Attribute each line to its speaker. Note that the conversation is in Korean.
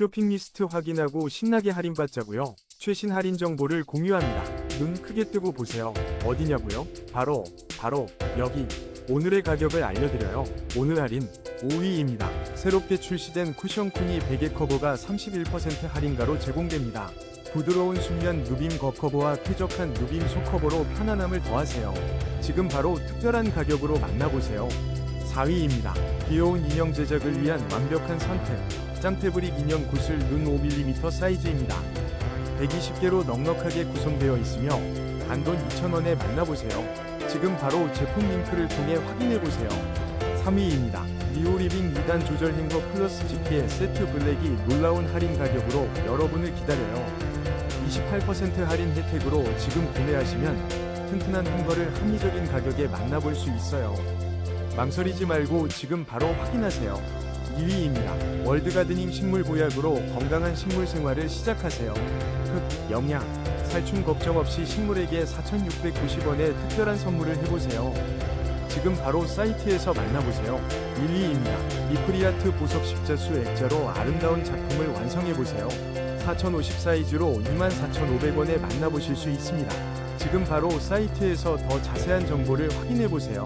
Speaker 1: 쇼핑 리스트 확인하고 신나게 할인받자고요. 최신 할인 정보를 공유합니다. 눈 크게 뜨고 보세요. 어디냐고요? 바로 바로 여기 오늘의 가격을 알려드려요. 오늘 할인 5위입니다. 새롭게 출시된 쿠션 쿠니 베개 커버가 31% 할인가로 제공됩니다. 부드러운 순면 누빔 거 커버와 쾌적한 누빔 속 커버로 편안함을 더하세요. 지금 바로 특별한 가격으로 만나보세요. 4위입니다. 귀여운 인형 제작을 위한 완벽한 선택. 짱태브릭 인형 구슬 눈 5mm 사이즈입니다. 120개로 넉넉하게 구성되어 있으며 단돈 2,000원에 만나보세요. 지금 바로 제품 링크를 통해 확인해보세요. 3위입니다. 리오리빙 2단 조절 행거 플러스 GP의 세트 블랙이 놀라운 할인 가격으로 여러분을 기다려요. 28% 할인 혜택으로 지금 구매하시면 튼튼한 행거를 합리적인 가격에 만나볼 수 있어요. 망설이지 말고 지금 바로 확인하세요. 2위입니다. 월드가드닝 식물 보약으로 건강한 식물 생활을 시작하세요. 흙, 영양, 살충 걱정 없이 식물에게 4,690원의 특별한 선물을 해보세요. 지금 바로 사이트에서 만나보세요. 1위입니다. 리프리아트 보석 십자수 액자로 아름다운 작품을 완성해보세요. 4050 사이즈로 24,500원에 만나보실 수 있습니다. 지금 바로 사이트에서 더 자세한 정보를 확인해보세요.